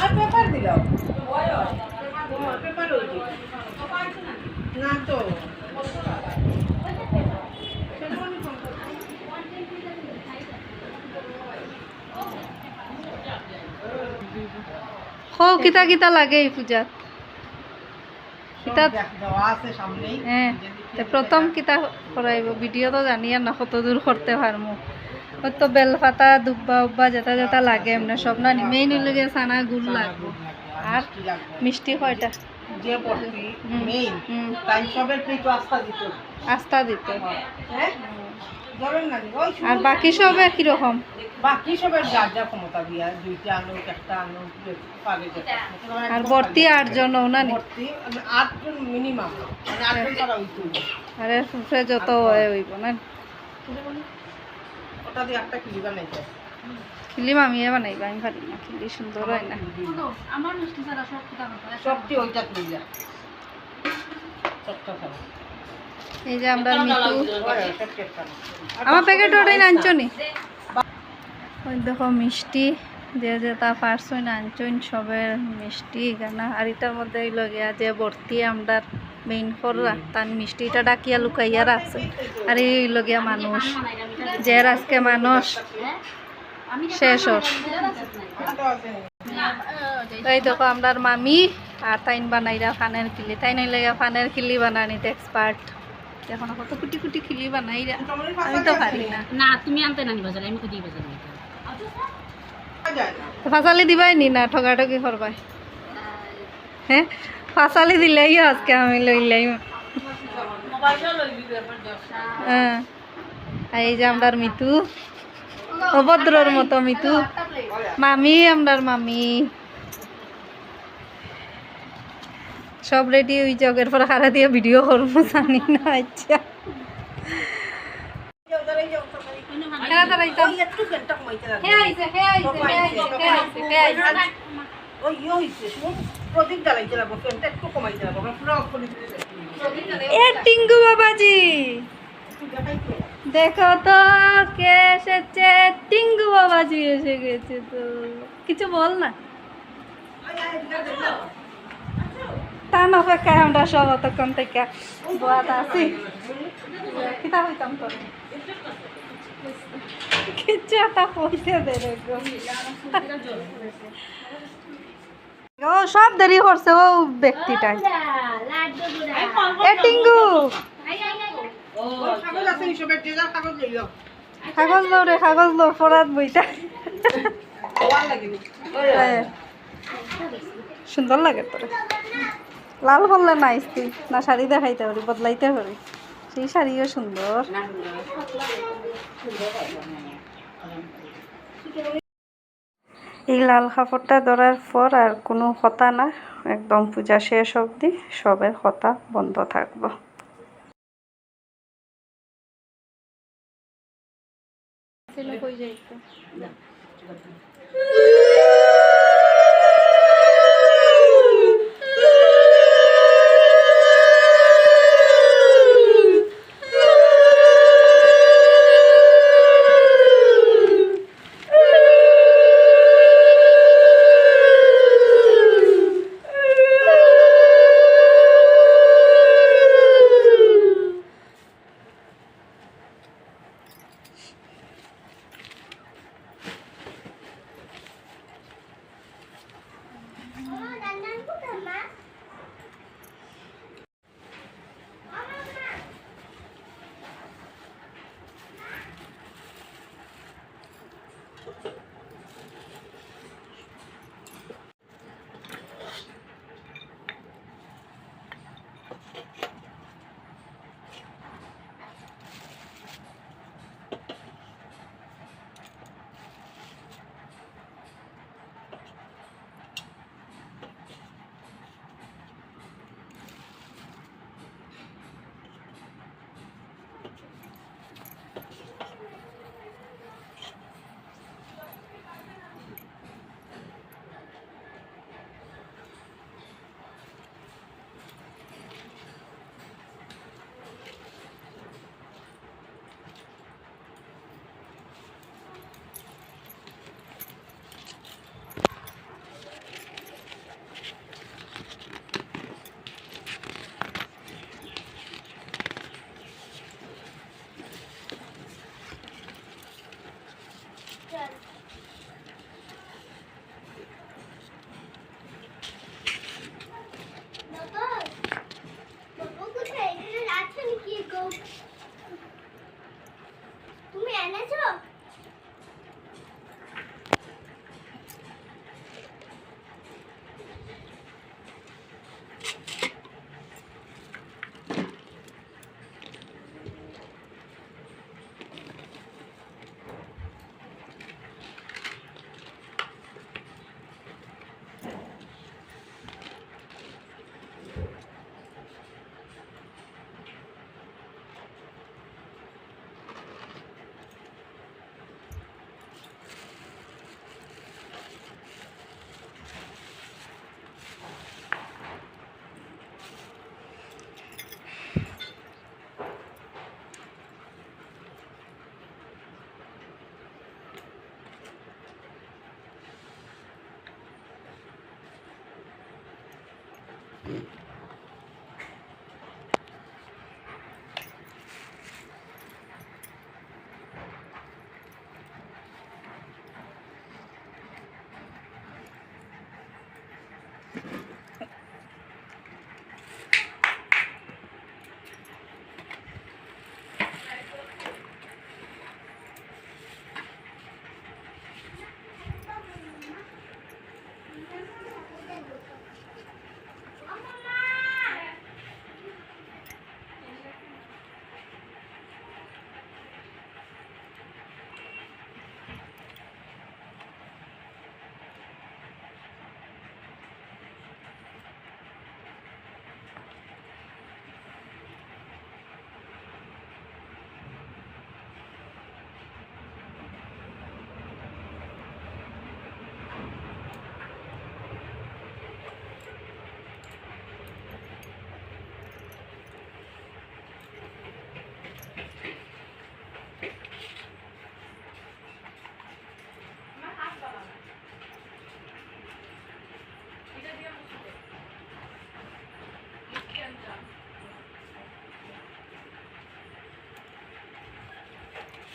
আর paper paper না তো। হো কিতা কিতা লাগে এই পূজাত? কিতা হ্যাঁ প্রথম কিতা করাইব ভিডিও তো জানি আর না কত দূর করতে পারমু ওই তো বেলপাতা দুব্বা উব্বা যেটা যেটা লাগে এমনি সব না মেইন হইলে সানা গুড় লাগবো। আর মিষ্টি। কয়টা? আস্থা দিত হ্যাঁ? আর বাকি সবে কীরকম বাকি সবের যার যা ক্ষমতা দিয়া দুইটা একটা আনো আর ভর্তি আটজনও না ভর্তি মানে আটজন মিনিমাম মানে আটজন তারা হইতো আরে যত হয় হইব না? ওটা দিয়ে একটা কিলি বানাইছে খিলি মামিয়ে বানাইবা আমি পারি না খিলি সুন্দর হয় না। সবটি ওইটা সবটা খাব এই যে আমরা মিটু আমার প্যাকেট ওটাই আনছো নি ওই দেখো মিষ্টি যে যে তা পারছই না আনছইন সবের মিষ্টি গানা। আর এটার মধ্যে লগিয়া যে ভর্তি আমরা মেইন কররা। তার মিষ্টিটা ডাকিয়া লুকাইয়া রাখছে। আর এই লগিয়া মানুষ। যে আজকে মানুষ। শেষ এই দেখো আমরার মামি আর তাইন বানাইরা ফানের খিলি তাই নাই লাগে ফানের খিলি বানানিতে এক্সপার্ট এখন কত কুটি কুটি খিলি বানাইরা। আমি তো পারি না। না তুমি আনতে নানি বাজারে আমি কোথায় বাজারে ফাঁসালি দিবাই নি না ঠগাঠগি করবাই। হ্যাঁ? ফাঁসালি দিলেই আজকে আমি লইলাই হ্যাঁ এই যে আমরার মিতু অভদ্রর মতো মিতু মামি আমরার মামি সব রেডি ওই জগের পর হারা দিয়ে ভিডিও করব জানি না আচ্ছা হেরা দাঁড়াইতাম। ওই একটু ফ্যানটা প্রদীপ জ্বালাইতে লাগবো, ফ্যানটা একটু কমাইতে লাগবো, আমরা পুরো off করে দিতে এ টিঙ্গু বাবাজি! দেখো তো কে এসেছে? টিঙ্গু বাবাজি এসে গেছে তো। কিছু বল না। তার অপেক্ষায় আমরা সব অতক্ষণ থেকে বোয়াত আছি। কিতা হইতাম তোর কিচ্ছু একটা পয়সা দে রে গো। ও সব দেরি করছে ও ব্যক্তিটাই এ টিঙ্গু। কাগজ আছে হিসেবে, যে যার কাগজ লইও। লো রে কাগজ লো ফরাত বইটা। হ্যাঁ। সুন্দর লাগে তোরে। লাল করলে না তুই না শাড়ি দেখাইতে পারি বদলাইতে পারি। সেই শাড়িও সুন্দর। এই লাল কাপড়টা ধরার পর আর কোনো হতা না। একদম পূজা শেষ অবধি সবের হতা বন্ধ থাকব।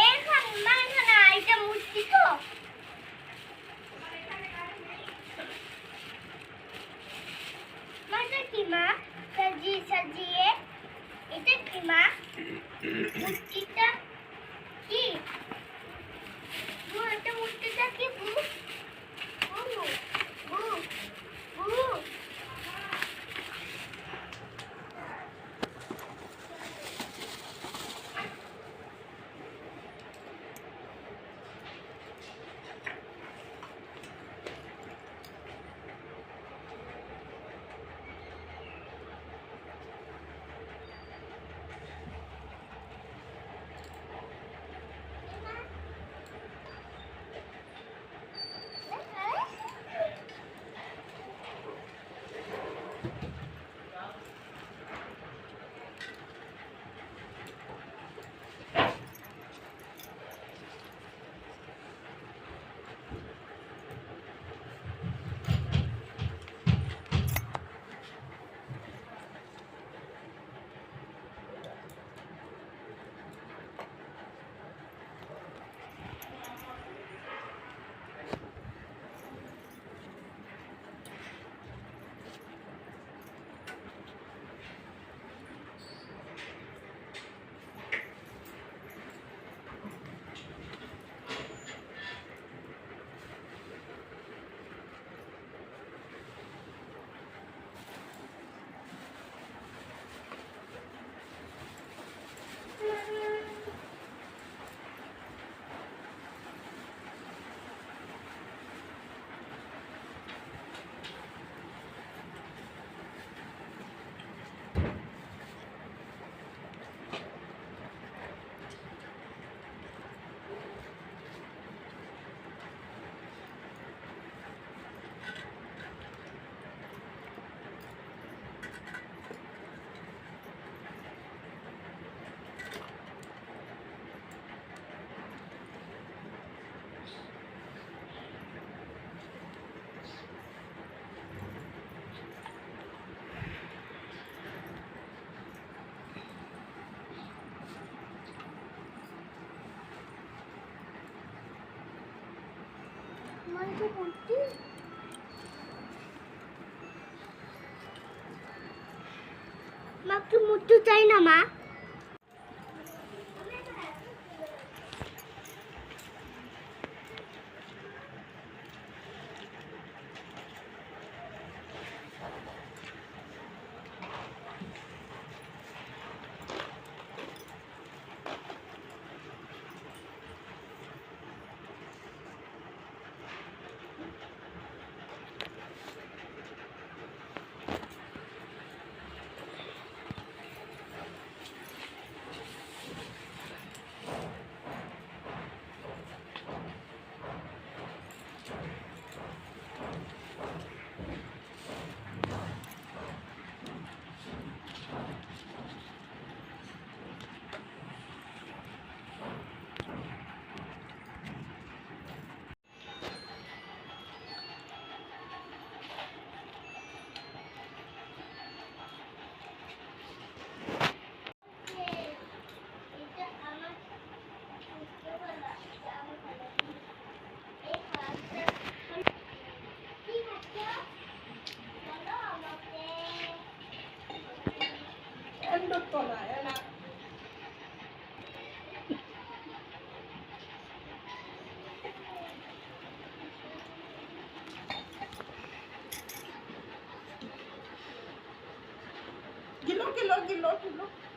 এখানে না এখানে এটা মূর্তি তো মাটা কি মা সাজিয়ে এটা কি মা? মূর্তিটা কি? মূর্তিটা কি মাকে মূর্তি চাই না মা। que louco, que louco.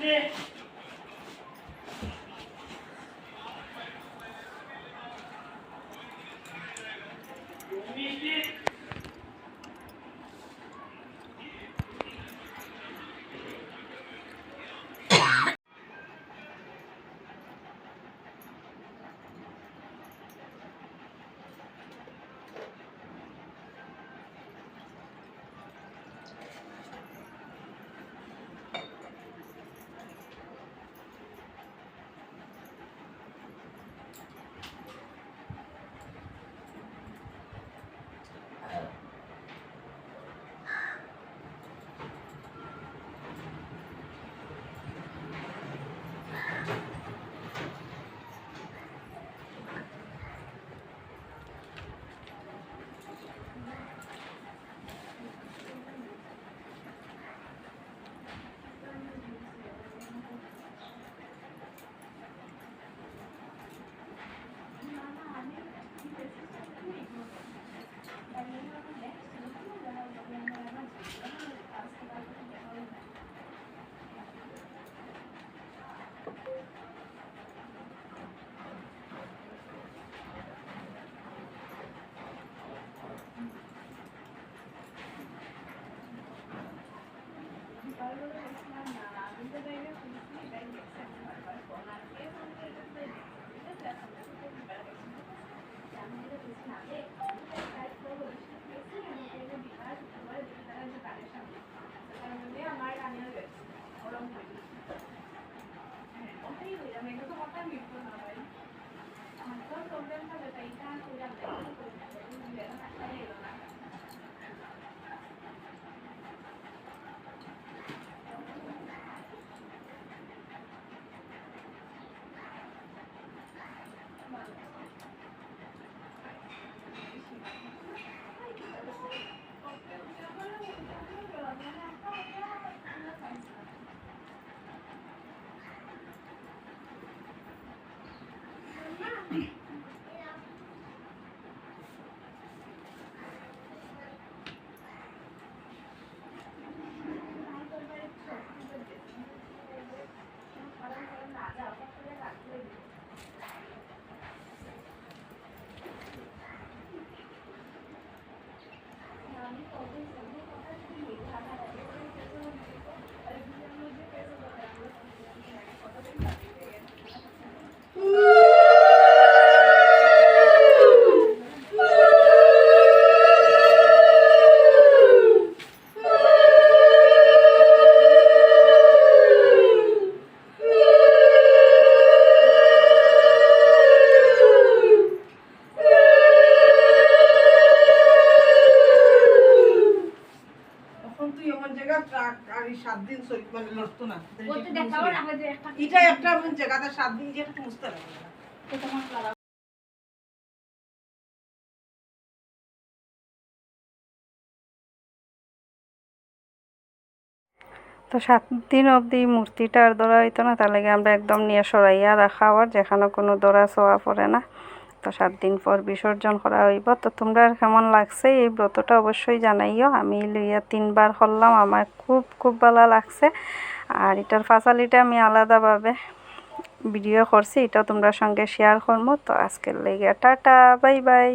usted জায়গাতে সাত দিন। তোমার তো সাত দিন অবধি মূর্তিটা আর ধরা হইতো না, তার লাগে আমরা একদম নিয়ে সরাইয়া রাখা আবার, যেখানে কোনো দরা ছোঁয়া পড়ে না। তো সাত দিন পর বিসর্জন করা হইব। তো তোমরা আর কেমন লাগছে এই ব্রতটা অবশ্যই জানাইও। আমি লইয়া তিনবার করলাম, আমার খুব খুব ভালো লাগছে। আর এটার ফাঁসালিটা আমি আলাদাভাবে ভিডিও করছি এটা তোমরা সঙ্গে শেয়ার করব তো আজকের লেগে টাটা বাই বাই।